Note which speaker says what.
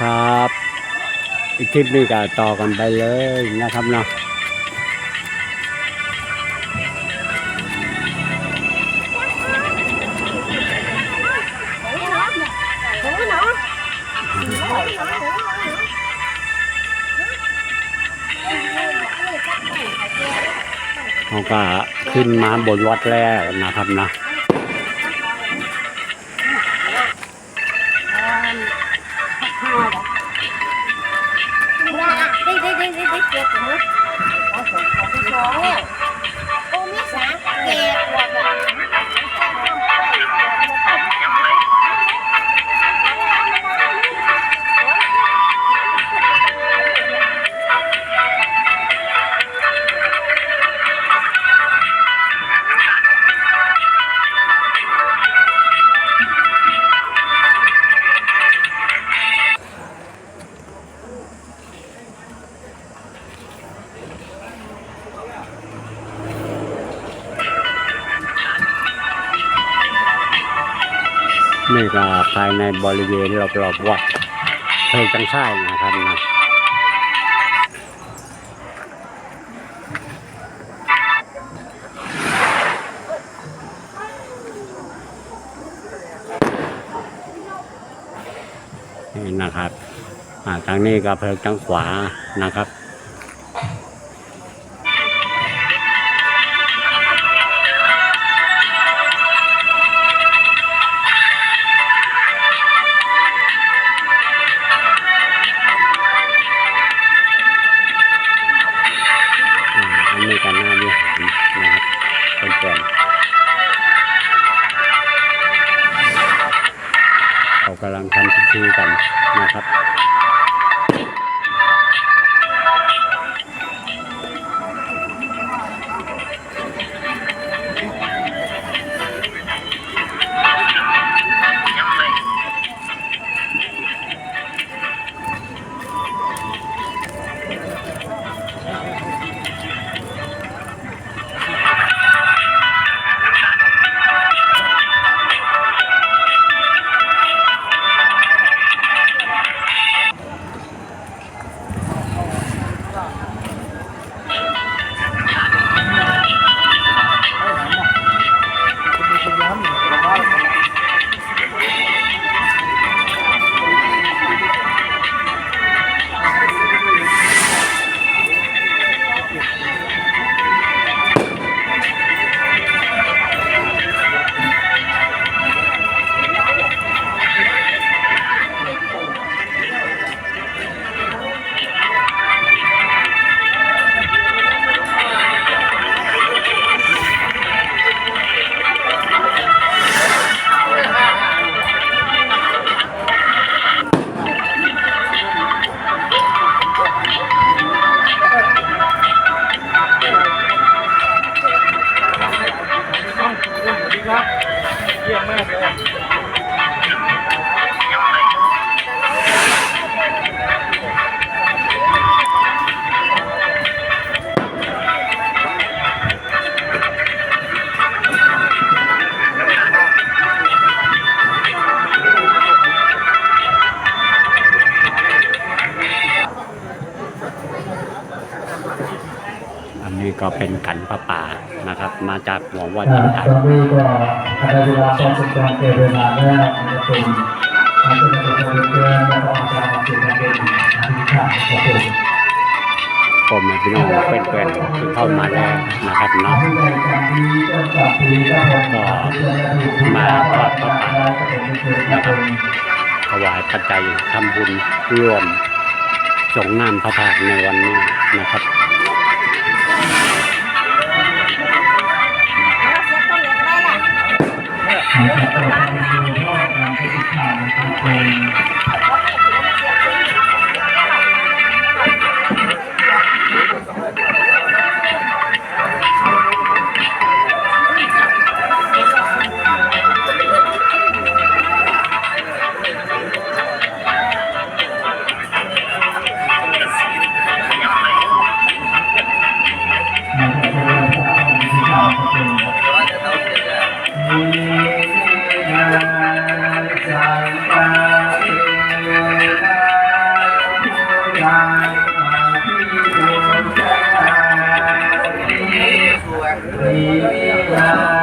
Speaker 1: ครับ อีกคลิปนี้ก็ต่อกันไปเลยนะครับเนาะเขาก็ขึ้นมาบนวัดแล้วนะครับนะ
Speaker 2: ได้เก็บนะ
Speaker 1: นี่ก็ภายในบริเวณรอบๆวัดเพลิงจังช่ายนะครับนะนี่นะครับอ่าทางนี้ก็เพลิงจังขวานะครับำลังทำพิธีกันนะครับอั นนี้ก็เป็นขันพระป่านะครับ มาจากหัววัด
Speaker 3: อ่า
Speaker 1: จันท
Speaker 3: ตอนนี้ก็ภายในเวลาสองสิบสองเกินเวลาแล้วนะครับเป็นทางเป็นตัวเพื่อนแล้วก็อาจารย์เป็นประเด็นอธิษฐานครับผม
Speaker 1: ผมเป็นพี่น้องเป็นเพื่อนๆที่เข้ามาแล้วนะครับเนาะ
Speaker 3: ผู้ใดจำดีก็จับดีก็ผม
Speaker 1: มาทอดพระป่า
Speaker 3: นะครับ
Speaker 1: ถวายปัจจัยทำบุญร่วมสงน้ำพระธาตุในวันนี้นะครับ
Speaker 3: Thank you. สีวิไลสัพพ